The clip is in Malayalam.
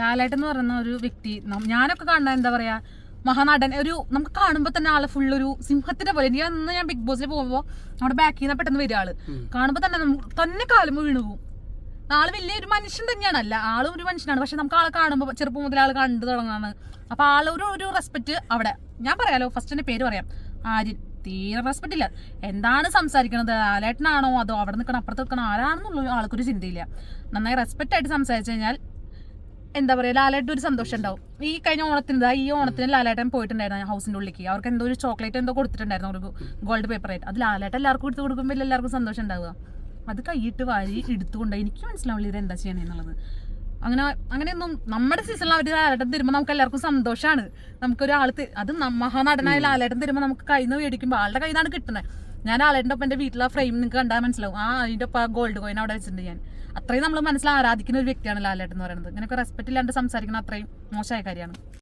ലാലേട്ടൻ എന്ന് പറയുന്ന ഒരു വ്യക്തി. ഞാനൊക്കെ കാണുന്ന എന്താ പറയാ മഹാനടൻ. ഒരു നമുക്ക് കാണുമ്പോൾ തന്നെ ആൾ ഫുൾ ഒരു സിംഹത്തിന്റെ പോലെ. എനിക്ക് അന്ന് ഞാൻ ബിഗ് ബോസിൽ പോകുമ്പോൾ നമ്മുടെ ബാക്കിൽ നിന്ന് പെട്ടെന്ന് വരിക ആൾ. കാണുമ്പോൾ തന്നെ നമുക്ക് തന്നെ കാലും വീണു പോകും ആൾ വലിയൊരു മനുഷ്യൻ തന്നെയാണ്. അല്ല ആളും ഒരു മനുഷ്യനാണ്. പക്ഷെ നമുക്ക് ആളെ കാണുമ്പോൾ ചെറുപ്പം മുതൽ ആൾ കണ്ടു തുടങ്ങാണ്. അപ്പൊ ആളൊരു ഒരു ഒരു റെസ്പെക്ട് അവിടെ. ഞാൻ പറയാലോ ഫസ്റ്റ് എന്റെ പേര് പറയാം. ആര്യൻ. തീരെ റെസ്പെക്ട് ഇല്ല. എന്താണ് സംസാരിക്കണത്? ആലേട്ടനാണോ അതോ അവിടെ നിൽക്കണം അപ്പുറത്ത് നിൽക്കണം ആരാണെന്നുള്ള ആൾക്കൊരു ചിന്തയില്ല. നന്നായി റെസ്പെക്ട് ആയിട്ട് സംസാരിച്ചു കഴിഞ്ഞാൽ എന്താ പറയാ ലാലായിട്ട് ഒരു സന്തോഷം ഉണ്ടാവും. ഈ കഴിഞ്ഞ ഓണത്തിന് ഈ ഓണത്തിന് ലാലേട്ടൻ പോയിട്ടുണ്ടായിരുന്നു ഹൗസിന്റെ ഉള്ളിലേക്ക്. അവർക്ക് എന്തോ ഒരു ചോക്ലേറ്റ് എന്തോ കൊടുത്തിട്ടുണ്ടായിരുന്നു ഒരു ഗോൾഡ് പേപ്പർ ആയിട്ട്. അത് ലാലേട്ടൻ എല്ലാവർക്കും എടുത്ത് കൊടുക്കുമ്പോൾ എല്ലാവർക്കും സന്തോഷം ഉണ്ടാവുക? അത് കൈയിട്ട് വാരി എടുത്തുകൊണ്ട് എനിക്ക് മനസ്സിലാവില്ല ഇത് എന്താ ചെയ്യണേന്നുള്ളത് അങ്ങനെ അങ്ങനെയൊന്നും നമ്മുടെ സീസണിൽ അവർ ലാലേട്ടൻ തരുമ്പോൾ നമുക്ക് എല്ലാവർക്കും സന്തോഷമാണ് നമുക്കൊരാൾ അത് മഹാനടനായ ലാലേട്ടൻ തരുമ്പോൾ നമുക്ക് കയ്യിൽ നിന്ന് മേടിക്കുമ്പോൾ ആളുടെ കയ്യിൽ നിന്നാണ് കിട്ടുന്നത് ഞാൻ ആളുടെ ഒപ്പം എന്റെ വീട്ടിലെ ഫ്രെയിം നിങ്ങൾക്ക് കണ്ടാൽ മനസ്സിലാവും. ആ അതിന്റെ ഒപ്പം ഗോൾഡ് കോയിൻ അവിടെ വെച്ചിട്ടുണ്ട് ഞാൻ. അത്രയും നമ്മൾ മനസ്സിൽ ആരാധിക്കുന്ന ഒരു വ്യക്തിയാണ് ലാലേട്ടൻ എന്ന് പറയുന്നത്. ഇങ്ങനെയൊക്കെ റെസ്പെക്ട് ഇല്ലാണ്ട് സംസാരിക്കുന്ന അത്രയും മോശമായ കാര്യമാണ്.